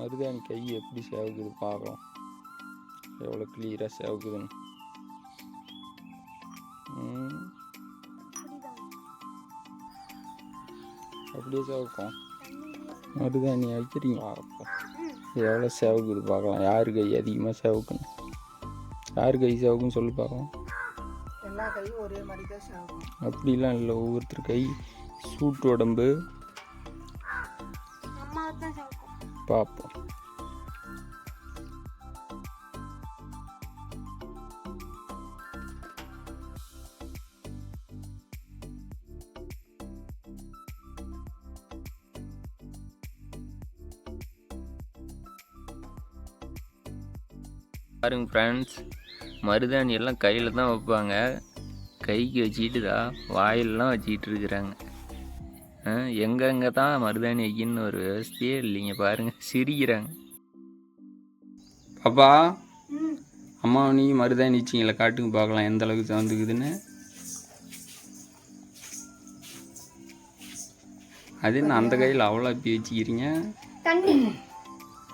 மருதாணி கை எப்படி சேவுக்குது பார்க்கலாம் எவ்வளோ கிளியராக சேவுக்குதுன்னு அப்படியே சேவுக்கும் மருதாணி வைக்கிறீங்க அப்போ? எவ்வளோ சேவுக்குது பார்க்கலாம் யார் கை அதிகமாக சேவுக்குன்னு? யார் கை சேவுக்குன்னு சொல்லி பார்க்கலாம் எல்லா கையும் ஒரே மாதிரி தான் சாகும் அப்படிலாம் இல்லை. ஒவ்வொருத்தர் கை சூட்டு உடம்பு. அம்மாவை தான் பார்ப்போம் பாருங்க ஃப்ரெண்ட்ஸ் மருதாணி எல்லாம் கையில் தான் வைப்பாங்க. கைக்கு வச்சுக்கிட்டு தான் வாயிலெலாம் வச்சுக்கிட்டு இருக்கிறாங்க. எங்கெங்கே தான் மருதாணி வைக்கணும்னு ஒரு விவசாயே இல்லைங்க. பாருங்க சிரிக்கிறாங்க. பாப்பா அம்மா நீ மருதாணி வச்சிங்களா காட்டுங்க பார்க்கலாம் எந்த அளவுக்கு தந்துக்குதுன்னு அது என்ன அந்த கையில் அவ்வளோ அப்படி வச்சுக்கிறீங்க? தண்ணி.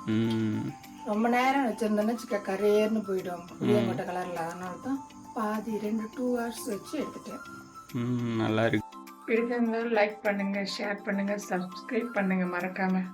ம். ரொம்ப நேரம் வச்சிருந்தோன்னு வச்சுக்க கரேர்னு போயிடும். புளியங்கொட்டை கலரில். அதனால தான் பாதி ரெண்டு டூ ஹவர்ஸ் வச்சு எடுத்துட்டேன். ம் நல்லா இருக்கு. பிடிச்சிருந்தா லைக் பண்ணுங்கள் ஷேர் பண்ணுங்கள் சப்ஸ்கிரைப் பண்ணுங்கள் மறக்காமல்